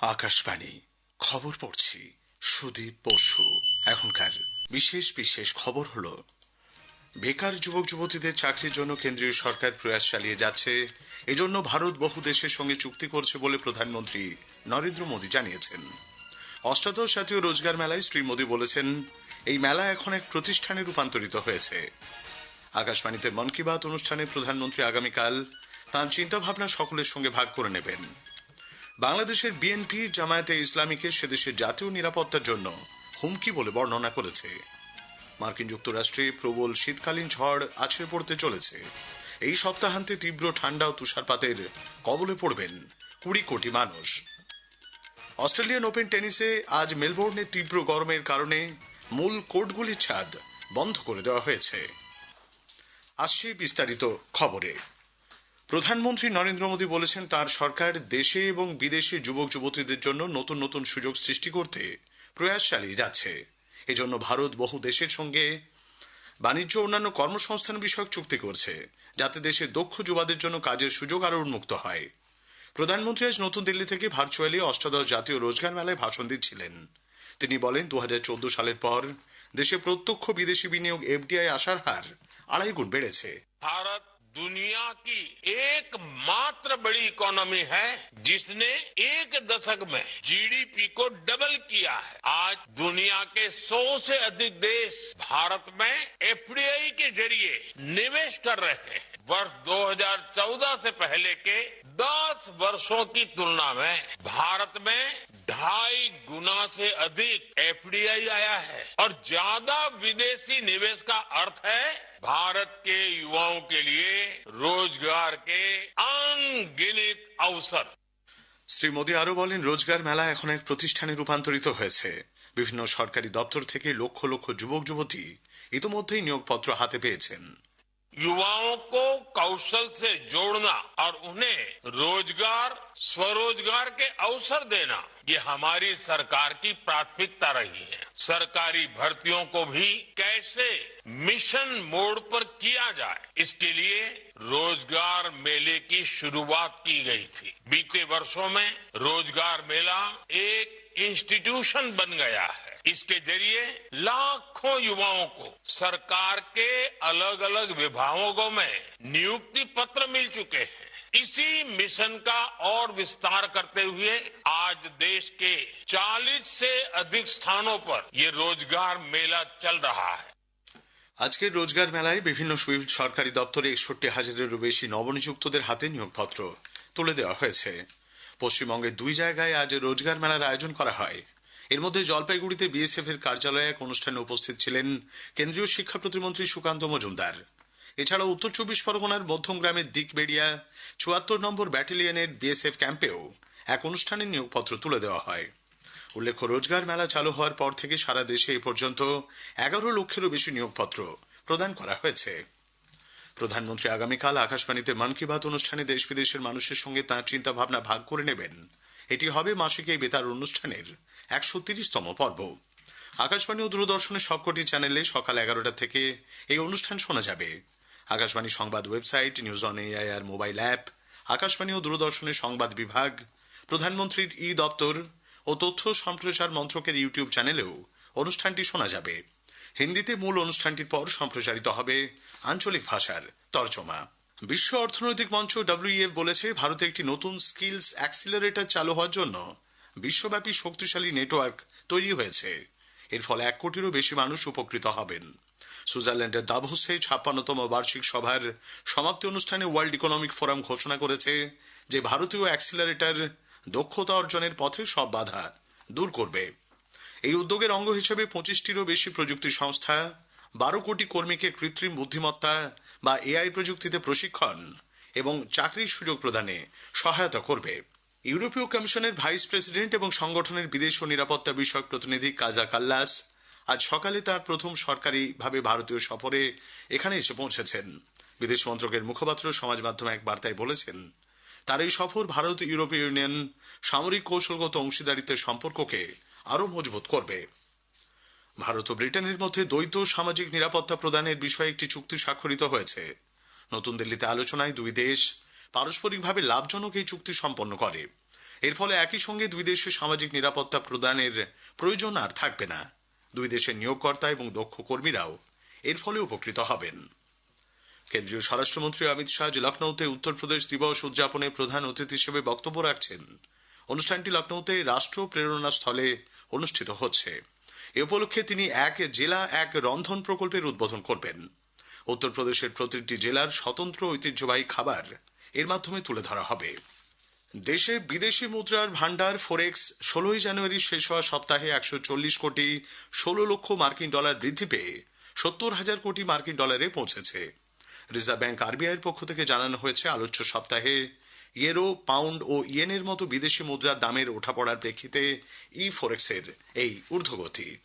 আকাশবাণী, খবর পড়ছি সুদীপ বসু। এখনকার বিশেষ বিশেষ খবর হলো, বেকার যুবক যুবতীদের চাকরির জন্য কেন্দ্রীয় সরকার প্রয়াস চালিয়ে যাচ্ছে। এজন্য ভারত বহু দেশের সঙ্গে চুক্তি করছে বলে প্রধানমন্ত্রী নরেন্দ্র মোদী জানিয়েছেন। অষ্টাদশ জাতীয় রোজগার মেলায় শ্রী মোদী বলেছেন, এই মেলা এখন এক প্রতিষ্ঠানে রূপান্তরিত হয়েছে। আকাশবাণীতে মন কি বাত অনুষ্ঠানে প্রধানমন্ত্রী আগামীকাল তাঁর চিন্তাভাবনা সকলের সঙ্গে ভাগ করে নেবেন। বাংলাদেশের বিএনপি জামায়াতে ইসলামীকে সেদেশের জাতীয় নিরাপত্তার জন্য হুমকি বলে বর্ণনা করেছে। মার্কিন যুক্তরাষ্ট্রে প্রবল শীতকালীন ঝড় আছড়ে পড়তে চলেছে। এই সপ্তাহান্তে তীব্র ঠান্ডা ও তুষারপাতের কবলে পড়বেন কুড়ি কোটি মানুষ। অস্ট্রেলিয়ান ওপেন টেনিসে আজ মেলবোর্নে তীব্র গরমের কারণে মূল কোর্টগুলির ছাদ বন্ধ করে দেওয়া হয়েছে। আসছে বিস্তারিত খবরে। প্রধানমন্ত্রী নরেন্দ্র মোদী বলেছেন, তার সরকার দেশে এবং বিদেশে যুবক যুবতীদের জন্য নতুন নতুন সুযোগ সৃষ্টি করতে প্রয়াস চালিয়ে যাচ্ছে। এজন্য ভারত বহু দেশের সঙ্গে বাণিজ্য অন্যান্য কর্মসংস্থান বিষয়ক চুক্তি করছে, যাতে দেশে দক্ষ যুবাদের জন্য কাজের সুযোগ আরও উন্মুক্ত হয়। প্রধানমন্ত্রী আজ নতুন দিল্লি থেকে ভার্চুয়ালি অষ্টাদশ জাতীয় রোজগার মেলায় ভাষণ দিচ্ছিলেন। তিনি বলেন দু চৌদ্দ সালের পর দেশে প্রত্যক্ষ বিদেশি বিনিয়োগ এফডিআই আসার হার আড়াই গুণ বেড়েছে। ভারত दुनिया की एकमात्र बड़ी इकोनॉमी है, जिसने एक दशक में जीडीपी को डबल किया है। आज दुनिया के 100 से अधिक देश भारत में एफडीआई के ज़रिए निवेश कर रहे हैं। वर्ष 2014 से पहले के 10 वर्षों की तुलना में भारत में ढाई गुना से अधिक एफडीआई आया है और ज्यादा विदेशी निवेश का अर्थ है भारत के युवाओं के लिए रोजगार के अनगिनत अवसर শ্রী মোদী আরো বলেন রোজগার মেলা এখন এক প্রতিষ্ঠানে রূপান্তরিত হয়েছে বিভিন্ন সরকারি দপ্তর থেকে লক্ষ লক্ষ যুবক যুবতী ইতোমধ্যেই নিয়োগপত্র হাতে পেয়েছেন युवाओं को कौशल से जोड़ना और उन्हें रोज़गार, स्वरोजगार के अवसर देना, ये हमारी सरकार की प्राथमिकता रही है। सरकारी भर्तियों को भी कैसे मिशन मोड पर किया जाए, इसके लिए रोज़गार मेले की शुरुआत की गई थी। बीते वर्षों में रोज़गार मेला एक इंस्टीट्यूशन बन गया है इसके जरिए लाखों युवाओं को सरकार के अलग अलग विभागों में नियुक्ति पत्र मिल चुके हैं इसी मिशन का और विस्तार करते हुए आज देश के 40 से अधिक स्थानों पर ये रोजगार मेला चल रहा है আজকের রোজগার মেলায় বিভিন্ন সুইফট সরকারি দপ্তরে একষট্টি হাজারেরও বেশি নবনিযুক্তদের হাতে নিয়োগপত্র তুলে দেওয়া হয়েছে পশ্চিমবঙ্গের দুই জায়গায় আজ রোজগার মেলার আয়োজন করা হয়। এর মধ্যে জলপাইগুড়িতে বিএসএফ এর কার্যালয়ে এক অনুষ্ঠানে উপস্থিত ছিলেন কেন্দ্রীয় শিক্ষা প্রতিমন্ত্রী সুকান্ত মজুমদার। এছাড়া উত্তর চব্বিশ পরগনার মধ্যম গ্রামের দিকবেড়িয়া চুয়াত্তর নম্বর ব্যাটালিয়নের বিএসএফ ক্যাম্পেও এক অনুষ্ঠানে নিয়োগপত্র তুলে দেওয়া হয়। উল্লেখ্য, রোজগার মেলা চালু হওয়ার পর থেকে সারা দেশে এ পর্যন্ত এগারো লক্ষেরও বেশি নিয়োগপত্র প্রদান করা হয়েছে। প্রধানমন্ত্রী আগামীকাল আকাশবাণীতে মন কি বাত অনুষ্ঠানে দেশ বিদেশের মানুষের সঙ্গে তাঁর চিন্তাভাবনা ভাগ করে নেবেন। এটি হবে মাসিক এই বেতার অনুষ্ঠানের একশো তিরিশতম পর্ব। আকাশবাণী ও দূরদর্শনের সবকটি চ্যানেলে সকাল এগারোটা থেকে এই অনুষ্ঠান শোনা যাবে। আকাশবাণী সংবাদ website, news on AIR mobile app, Akashvani ও দূরদর্শনের সংবাদ বিভাগ, প্রধানমন্ত্রীর ই দপ্তর ও তথ্য সম্প্রচার মন্ত্রকের ইউটিউব চ্যানেলেও অনুষ্ঠানটি শোনা যাবে। হিন্দিতে মূল অনুষ্ঠানটির পর সম্প্রচারিত হবে আঞ্চলিক ভাষার তর্জমা। বিশ্ব অর্থনৈতিক মঞ্চ ডব্লিউএফ বলেছে, ভারতে একটি নতুন স্কিলস অ্যাক্সিলারেটর চালু হওয়ার জন্য বিশ্বব্যাপী শক্তিশালী নেটওয়ার্ক তৈরি হয়েছে। এর ফলে এক কোটিরও বেশি মানুষ উপকৃত হবেন। সুইজারল্যান্ডের দাভোসে ছাপ্পান্নতম বার্ষিক সভার সমাপ্তি অনুষ্ঠানে ওয়ার্ল্ড ইকোনমিক ফোরাম ঘোষণা করেছে যে ভারতীয় অ্যাক্সিলারেটর দক্ষতা অর্জনের পথে সব বাধা দূর করবে। এই উদ্যোগের অঙ্গ হিসেবে পঁচিশটিরও বেশি প্রযুক্তি সংস্থা, বারো কোটি কর্মীকে কৃত্রিম বুদ্ধিমত্তা বা এআই প্রযুক্তিতে প্রশিক্ষণ এবং চাকরির সুযোগ প্রদানে সহায়তা করবে। ইউরোপীয় কমিশনের ভাইস প্রেসিডেন্ট এবং সংগঠনের বিদেশ ও নিরাপত্তা বিষয়ক প্রতিনিধি কাজা কাল্লাস আজ সকালে তার প্রথম সরকারিভাবে ভারতীয় সফরে এখানে এসে পৌঁছেছেন। বিদেশ মন্ত্রকের মুখপাত্র, সমাজ মাধ্যমে এক বার্তায় বলেছেন, তার এই সফর ভারত ইউরোপীয় ইউনিয়ন সামরিক কৌশলগত অংশীদারিত্বের সম্পর্ককে আরও মজবুত করবে। ভারত ও ব্রিটেনের মধ্যে দ্বৈত সামাজিক নিরাপত্তা প্রদানের বিষয়ে একটি চুক্তি স্বাক্ষরিত হয়েছে। নতুন দিল্লিতে আলোচনায় দুই দেশ পারস্পরিকভাবে লাভজনক এই চুক্তি সম্পন্ন করে। এর ফলে একই সঙ্গে দুই দেশে সামাজিক নিরাপত্তা প্রদানের প্রয়োজন আর থাকবে না। দুই দেশের নিয়োগকর্তা এবং দক্ষ কর্মীরাও এর ফলে উপকৃত হবেন। কেন্দ্রীয় স্বরাষ্ট্রমন্ত্রী অমিত শাহ লখনৌতে উত্তরপ্রদেশ দিবস উদযাপনে প্রধান অতিথি হিসেবে বক্তব্য রাখছেন। অনুষ্ঠানটি লখনৌতে রাষ্ট্র প্রেরণা স্থলে অনুষ্ঠিত হচ্ছে। এ উপলক্ষে তিনি এক জেলা, এক রন্ধন প্রকল্পের উদ্বোধন করবেন। উত্তরপ্রদেশের প্রতিটি জেলার স্বতন্ত্র ঐতিহ্যবাহী খাবার এর মাধ্যমে তুলে ধরা হবে। দেশে বিদেশি মুদ্রার ভান্ডার ফোরেক্স ষোলোই জানুয়ারি শেষ হওয়া সপ্তাহে একশো চল্লিশ কোটি ষোলো লক্ষ মার্কিন ডলার বৃদ্ধি পেয়ে সত্তর হাজার কোটি মার্কিন ডলারে পৌঁছেছে। রিজার্ভ ব্যাংক আরবিআইয়ের পক্ষ থেকে জানানো হয়েছে, আলোচ্য সপ্তাহে ইয়েরো, পাউন্ড ও ইয়েনের মতো বিদেশি মুদ্রার দামের ওঠাপড়ার প্রেক্ষিতে ই ফোরেক্সের এই ঊর্ধ্বগতি।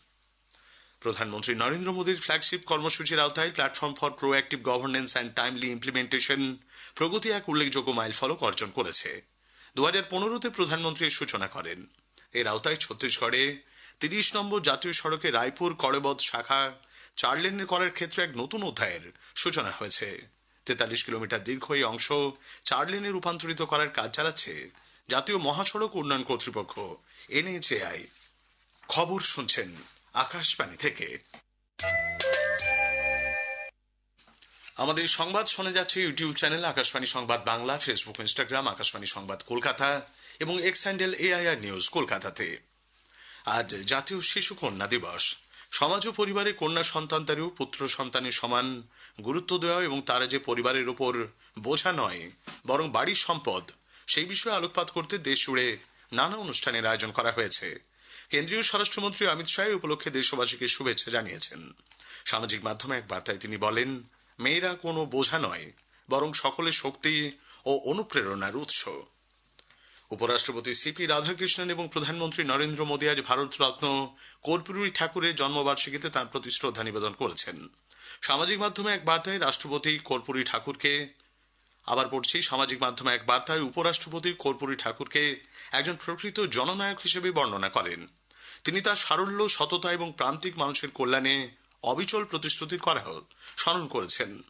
প্রধানমন্ত্রী নরেন্দ্র মোদীর ফ্ল্যাগশিপ কর্মসূচির আওতায় platform for proactive governance and timely implementation Pragati এক উল্লেখযোগ্য মাইলফলক অর্জন করেছে। দু হাজার পনেরোতে প্রধানমন্ত্রী সূচনা করেন। এর আওতায় ছত্তিশগড়ে তিরিশ নম্বর জাতীয় সড়কে রায়পুর কড়বদ শাখা চার লেনের করার ক্ষেত্রে এক নতুন অধ্যায়ের সূচনা হয়েছে। তেতাল্লিশ কিলোমিটার দীর্ঘ এই অংশ চার লেনে রূপান্তরিত করার কাজ চালাচ্ছে জাতীয় মহাসড়ক উন্নয়ন কর্তৃপক্ষ এনএচএআই খবর শুনছেন আকাশবাণী থেকে। আমাদের সংবাদ শোনা যাচ্ছে ইউটিউব চ্যানেল আকাশবাণী সংবাদ বাংলা, ফেসবুক, ইনস্টাগ্রাম, আকাশবাণী সংবাদ কলকাতা এবং এক্স হ্যান্ডেল এআইআর নিউজ কলকাতাতে। আজ জাতীয় শিশু কন্যা দিবস। সমাজ ও পরিবারে কন্যা সন্তানতারেও পুত্র সন্তানের সমান গুরুত্ব দেওয়া এবং তারা যে পরিবারের ওপর বোঝা নয়, বরং বাড়ির সম্পদ, সেই বিষয়ে আলোকপাত করতে দেশ জুড়ে নানা অনুষ্ঠানের আয়োজন করা হয়েছে। কেন্দ্রীয় স্বরাষ্ট্রমন্ত্রী অমিত শাহ উপলক্ষে দেশবাসীকে শুভেচ্ছা জানিয়েছেন। সামাজিক মাধ্যমে এক বার্তায় তিনি বলেন, মেয়েরা কোনো বোঝা নয়, বরং সকলের শক্তি ও অনুপ্রেরণার উৎস। উপরাষ্ট্রপতি সিপি রাধাকৃষ্ণন এবং প্রধানমন্ত্রী নরেন্দ্র মোদী আজ ভারতরত্ন কর্পূরী ঠাকুরের জন্মবার্ষিকীতে তাঁর প্রতি শ্রদ্ধা নিবেদন করেছেন। সামাজিক মাধ্যমে এক বার্তায় রাষ্ট্রপতি কর্পূরী ঠাকুরকে আবার পড়ছি, সামাজিক মাধ্যমে এক বার্তায় উপরাষ্ট্রপতি কর্পূরী ঠাকুরকে একজন প্রকৃত জননায়ক হিসেবে বর্ণনা করেন। তিনি তার সারল্য, সততা এবং প্রান্তিক মানুষের কল্যাণে অবিচল প্রতিশ্রুতির কথা স্মরণ করেছেন।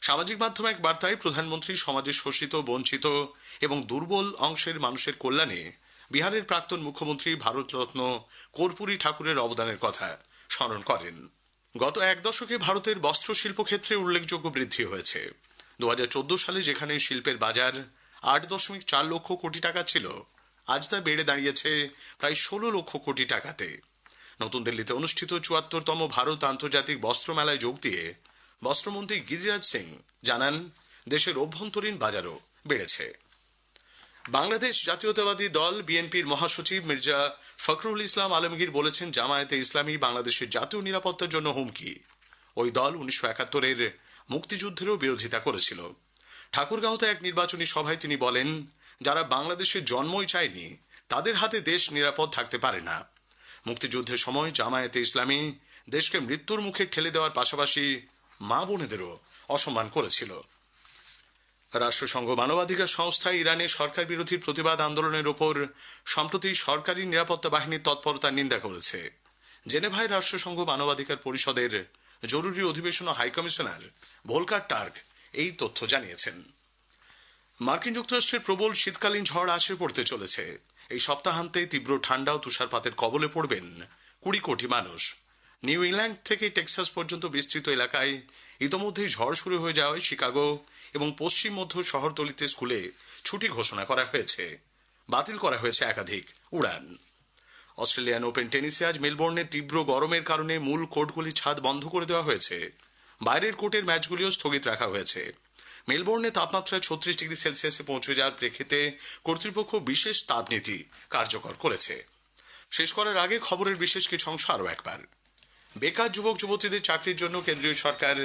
সামাজিক মাধ্যমে এক বার্তায় প্রধানমন্ত্রী সমাজের শোষিত, বঞ্চিত এবং দুর্বল অংশের মানুষের কল্যাণে বিহারের প্রাক্তন মুখ্যমন্ত্রী ভারতরত্ন কর্পূরী ঠাকুরের অবদানের কথা স্মরণ করেন। গত এক দশকে ভারতের বস্ত্রশিল্প ক্ষেত্রে উল্লেখযোগ্য বৃদ্ধি হয়েছে। দু হাজার চোদ্দ সালে যেখানে শিল্পের বাজার আট দশমিক চার লক্ষ কোটি টাকা ছিল, আজ তা বেড়ে দাঁড়িয়েছে প্রায় ষোলো লক্ষ কোটি টাকাতে। নতুন দিল্লিতে অনুষ্ঠিত চুয়াত্তরতম ভারত আন্তর্জাতিক বস্ত্র মেলায় যোগ দিয়ে বস্ত্রমন্ত্রী গিরিরাজ সিং জানান, দেশের অভ্যন্তরীণ বাজারও বেড়েছে। বাংলাদেশ জাতীয়তাবাদী দল, বিএনপির মহাসচিব মির্জা ফখরুল ইসলাম আলমগীর বলেছেন, জামায়াতে ইসলামী বাংলাদেশের জাতীয় নিরাপত্তার জন্য হুমকি। ওই দল উনিশশো একাত্তরের মুক্তিযুদ্ধেরও বিরোধিতা করেছিল। ঠাকুরগাঁওতে এক নির্বাচনী সভায় তিনি বলেন, যারা বাংলাদেশের জন্মই চায়নি, তাদের হাতে দেশ নিরাপদ থাকতে পারে না। মুক্তিযুদ্ধের সময় জামায়াতে ইসলামী দেশকে মৃত্যুর মুখে ঠেলে দেওয়ার পাশাপাশি মা বোনেদেরও অসম্মান করেছিল। রাষ্ট্রসংঘ মানবাধিকার সংস্থা ইরানে সরকার বিরোধী প্রতিবাদ আন্দোলনের ওপর সম্প্রতি সরকারি নিরাপত্তা বাহিনীর তৎপরতার নিন্দা করেছে। জেনেভায় রাষ্ট্রসংঘ মানবাধিকার পরিষদের জরুরি অধিবেশন ও হাইকমিশনার ভোলকার টার্ক এই তথ্য জানিয়েছেন। মার্কিন যুক্তরাষ্ট্রের প্রবল শীতকালীন ঝড় আসে পড়তে চলেছে। এই সপ্তাহান্তে তীব্র ঠান্ডা ও তুষারপাতের কবলে পড়বেন কুড়ি কোটি মানুষ। নিউ ইংল্যান্ড থেকে টেক্সাস পর্যন্ত বিস্তৃত এলাকায় ইতোমধ্যেই ঝড় শুরু হয়ে যাওয়ায় শিকাগো এবং পশ্চিম মধ্য শহরতলিতে স্কুলে ছুটি ঘোষণা করা হয়েছে। বাতিল করা হয়েছে একাধিক উড়ান। অস্ট্রেলিয়ান ওপেন টেনিসে আজ মেলবোর্নে তীব্র গরমের কারণে মূল কোর্টগুলি ছাদ বন্ধ করে দেওয়া হয়েছে। বাইরের কোর্টের ম্যাচগুলিও স্থগিত রাখা হয়েছে। মেলবোর্নে তাপমাত্রা ছত্রিশ ডিগ্রি সেলসিয়াসে পৌঁছে যাওয়ার প্রেক্ষিতে কর্তৃপক্ষ বিশেষ তাপনীতি কার্যকর করেছে। শেষ করার আগে খবরের বিশেষ কিছু অংশ আরও একবার। বেকার যুবক, যুবতীদের চাকরির জন্য কেন্দ্রীয় সরকার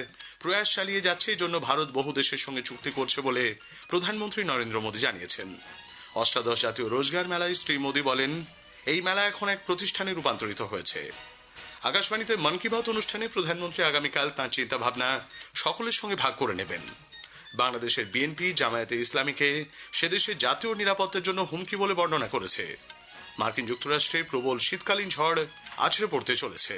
প্রয়াস চালিয়ে যাচ্ছে, এই জন্য ভারত বহু দেশের সঙ্গে চুক্তি করছে বলে প্রধানমন্ত্রী নরেন্দ্র মোদী জানিয়েছেন। অষ্টাদশ জাতীয় রোজগার মেলায় শ্রী মোদী বলেন, এই মেলা এখন এক প্রতিষ্ঠানে রূপান্তরিত হয়েছে। আকাশবাণীতে মন কি বাত অনুষ্ঠানে প্রধানমন্ত্রী আগামীকাল তাঁর চিন্তাভাবনা সকলের সঙ্গে ভাগ করে নেবেন। বাংলাদেশের বিএনপি জামায়াতে ইসলামীকে সেদেশের জাতীয় নিরাপত্তার জন্য হুমকি বলে বর্ণনা করেছে। মার্কিন যুক্তরাষ্ট্রে প্রবল শীতকালীন ঝড় আছড়ে পড়তে চলেছে।